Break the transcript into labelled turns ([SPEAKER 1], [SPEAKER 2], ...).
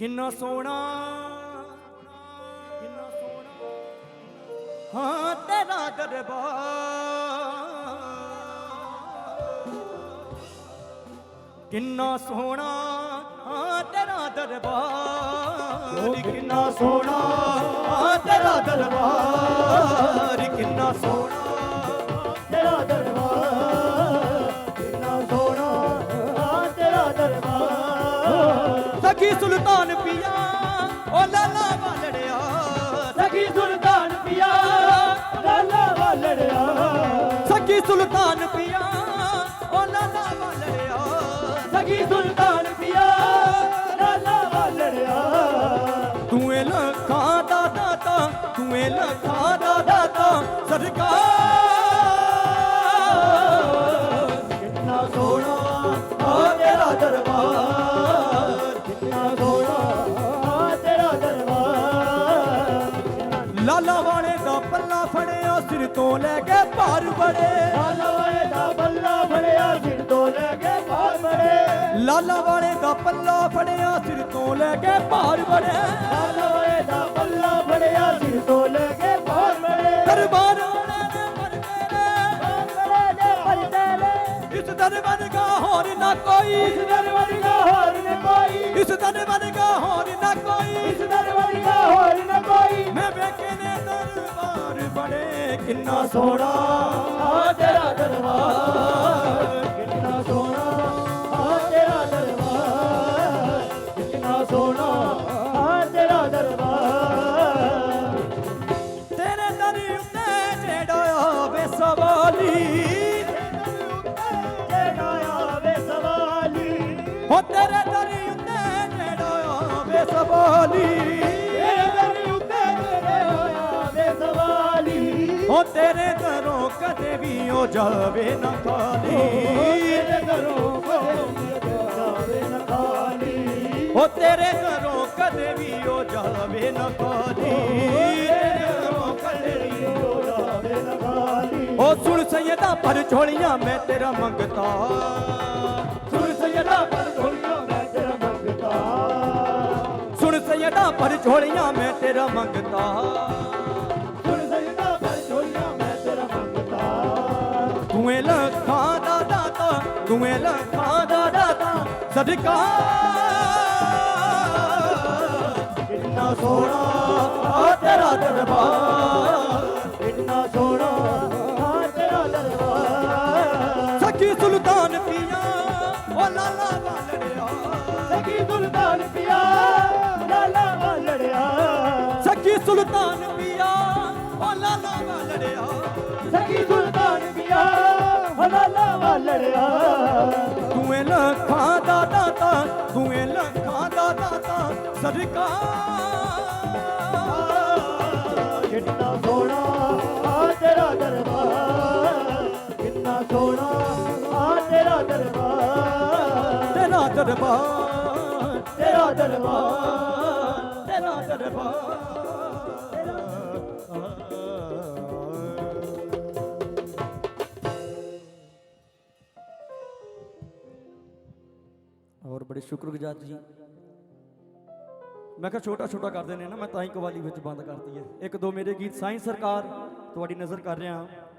[SPEAKER 1] ਕਿੰਨਾ ਸੋਹਣਾ ਕਿੰਨਾ ਸੋਹਣਾ। ਹਾਂ ਤੇਰਾ ਦਰਬਾਰ। ਕਿੰਨਾ ਸੋਹਣਾ ਹਾਂ ਤੇਰਾ ਦਰਬਾਰ। ਕਿੰਨਾ ਸੋਹਣਾ ਹਾਂ ਤੇਰਾ ਦਰਬਾਰ। ਕਿੰਨਾ ਸੋਹਣਾ।
[SPEAKER 2] ਤੇਰਾ ਦਰਬਾਰ। ਕਿੰਨਾ ਸੋਹਣਾ ਆ ਤੇਰਾ ਦਰਬਾਰ।
[SPEAKER 1] ਸਖੀ ਸੁਲਤਾਨ ਪੀਆ। ਓ ਲਾਲਾ ਵਾਲੜਿਆ।
[SPEAKER 2] ਸਖੀ ਸੁਲਤਾਨ ਪਿਆ। ਲਾਲਾ ਵਾਲੜਿਆ।
[SPEAKER 1] ਸਖੀ ਸੁਲਤਾਨ ਪੀਆ। ਓ ਲਾਲਾ ਵਾਲੜਿਆ।
[SPEAKER 2] ਸਖੀ ਸੁਲਤਾਨ ਪਿਆ। ਲਾਲਾ ਵਾਲੜਿਆ।
[SPEAKER 1] ਤੂੰ ਇਹ ਲੱਖਾਂ ਦਾ ਦਾਤਾ ਤੂੰ ਇਹ ਲੱਖਾਂ ਦਾ ਦਾਤਾ ਸਰਕਾਰ
[SPEAKER 2] ਕਿੰਨਾ ਸੋਹਣਾ ਆ ਤੇਰਾ ਦਰਬਾਰ।
[SPEAKER 1] ਲਾਲਾ ਵਾਲੇ ਦਾ ਪੱਲਾ ਫੜਿਆ ਸਿਰ ਤੋਂ ਲੈ ਕੇ ਭਾਰ ਬੜੇ।
[SPEAKER 2] ਲਾਲਾ ਵਾਲੇ ਦਾ ਬੱਲਾ ਫੜਿਆ ਸਿਰ ਤੋਂ ਲੈ ਕੇ ਬਾਹਰ ਬੜੇ।
[SPEAKER 1] ਲਾਲਾ ਵਾਲੇ ਦਾ ਪੱਲਾ ਫੜਿਆ ਸਿਰ ਤੋਂ ਲੈ ਕੇ ਭਾਰ ਬੜੇ।
[SPEAKER 2] ਲਾਲਾ ਵਾਲੇ ਦਾ ਬੱਲਾ ਫੜਿਆ ਸਿਰ ਤੋਂ ਲੈ ਕੇ ਬਾਹਰ ਬੜੇ।
[SPEAKER 1] ਦਰਬਾਰ
[SPEAKER 2] ਦੇ
[SPEAKER 1] ਇਸ ਹੋਰ ਨਾ। ਕੋਈ
[SPEAKER 2] ਇਸ ਦਰ ਵਰਗਾ ਹੋਰ ਨ ਕੋਈ।
[SPEAKER 1] ਇਸ ਦਰ ਵਰਗਾ ਹੋਰ ਨਾ ਕੋਈ।
[SPEAKER 2] ਇਸ ਦਰ ਵਰਗਾ ਹੋਰ ਨ ਕੋਈ
[SPEAKER 1] ਮੈਂ ਵੇਖੇ ਨੇ ਦਰਬਾਰ ਬੜੇ ਕਿੰਨਾ
[SPEAKER 2] ਸੋਹਣਾ। ਆ ਤੇਰਾ ਦਰਬਾਰ। ਕਿੰਨਾ ਸੋਹਣਾ। ਆ ਤੇਰਾ ਦਰਬਾਰ। ਕਿੰਨਾ ਸੋਹਣਾ। ਆ ਤੇਰਾ ਦਰਬਾਰ।
[SPEAKER 1] ਤੇਰੇ ਦਰ ਉੱਤੇ ਜਿਹੜਾ ਆਵੇ ਸਵਾਲੀ। ਹੋ ਤੇਰੇ ਦਰ ਉੱਤੇ ਜਿਹੜਾ ਆਵੇ ਸਵਾਲੀ। ਹੋ ਤੇਰੇ ਘਰੋਂ ਕਦੇ ਵੀ ਉਹ ਜਾਵੇ ਨਾ ਖਾਲੀ।
[SPEAKER 2] ਤੇਰੇ ਘਰੋਂ ਕੋਈ ਜਾਵੇ ਨਾ ਖਾਲੀ।
[SPEAKER 1] ਹੋ ਤੇਰੇ ਘਰੋਂ ਕਦੇ ਵੀ ਉਹ ਜਾਵੇ ਨਾ ਖਾਲੀ। ਤੇਰੇ ਘਰੋਂ ਕਦੇ ਵੀ
[SPEAKER 2] ਹੋ ਜਾਵੇ ਨਾ ਖਾਲੀ।
[SPEAKER 1] ਉਹ ਸੁਣ ਸੈਦਾ ਪਰ ਝੋਲੀਆਂ ਮੈਂ ਤੇਰਾ ਮੰਗਤਾ।
[SPEAKER 2] ਸੁਣ ਸਯਦਾ ਪਰ ਢੋਲੀਆਂ ਮੈਂ ਤੇਰਾ ਮੰਗਤਾ।
[SPEAKER 1] ਸੁਣ ਸੈਦਾ ਪਰ ਝੋਲੀਆਂ ਮੈਂ ਤੇਰਾ ਮੰਗਤਾ। ਇਹ ਲੱਖਾਂ ਦਾ ਦਾਤਾ ਇਹ ਲੱਖਾਂ ਦਾ ਦਾਤਾ ਸਦਕਾ।
[SPEAKER 2] ਕਿੰਨਾ ਸੋਹਣਾ ਆ ਤੇਰਾ ਦਰਬਾਰ ਕਿੰਨਾ ਸੋਹਣਾ ਆ ਤੇਰਾ ਦਰਬਾਰ।
[SPEAKER 1] ਸਖੀ ਸੁਲਤਾਨ ਪੀਆ ਓ ਲਾਲਾ ਵਾਲੜਿਆ
[SPEAKER 2] ਸਖੀ ਸੁਲਤਾਨ ਪਿਆ ਲਾਲਾ ਵਾਲੜਿਆ
[SPEAKER 1] ਸਖੀ ਸੁਲਤਾਨ ਪੀਆ ਓ ਲਾਲਾ ਵਾਲੜਿਆ
[SPEAKER 2] ਸਖੀ ਸੁਲਤਾਨ ਪਿਆ ਲਾਲਾ ਵਾਲੜਿਆ
[SPEAKER 1] ਤੂੰ ਇਹ ਲੱਖਾਂ ਦਾ ਦਾਤਾ, ਤੂੰ ਇਹ ਲੱਖਾਂ ਦਾ ਦਾਤਾ, ਸਦਕਾ।
[SPEAKER 2] ਕਿੰਨਾ ਸੋਹਣਾ ਆ ਤੇਰਾ ਦਰਬਾਰ। ਕਿੰਨਾ ਸੋਹਣਾ ਆ ਤੇਰਾ ਦਰਬਾਰ।
[SPEAKER 1] ਤੇਰਾ ਦਰਬਾਰ
[SPEAKER 2] ਤੇਰਾ ਦਰਬਾਰ
[SPEAKER 1] ਤੇਰਾ ਦਰਬਾਰ। ਔਰ ਬੜੇ ਸ਼ੁਕਰਗੁਜ਼ਾਰ ਜੀ। ਮੈਂ ਕਿਹਾ ਛੋਟਾ ਛੋਟਾ ਕਰਦੇ ਨੇ ਨਾ, ਮੈਂ ਤਾਂ ਹੀ ਕਵਾਲੀ ਵਿੱਚ ਬੰਦ ਕਰਤੀ ਹੈ। ਇੱਕ ਦੋ ਮੇਰੇ ਗੀਤ ਸਾਈਂ ਸਰਕਾਰ, ਤੁਹਾਡੀ ਨਜ਼ਰ ਕਰ ਰਿਹਾ ਹਾਂ।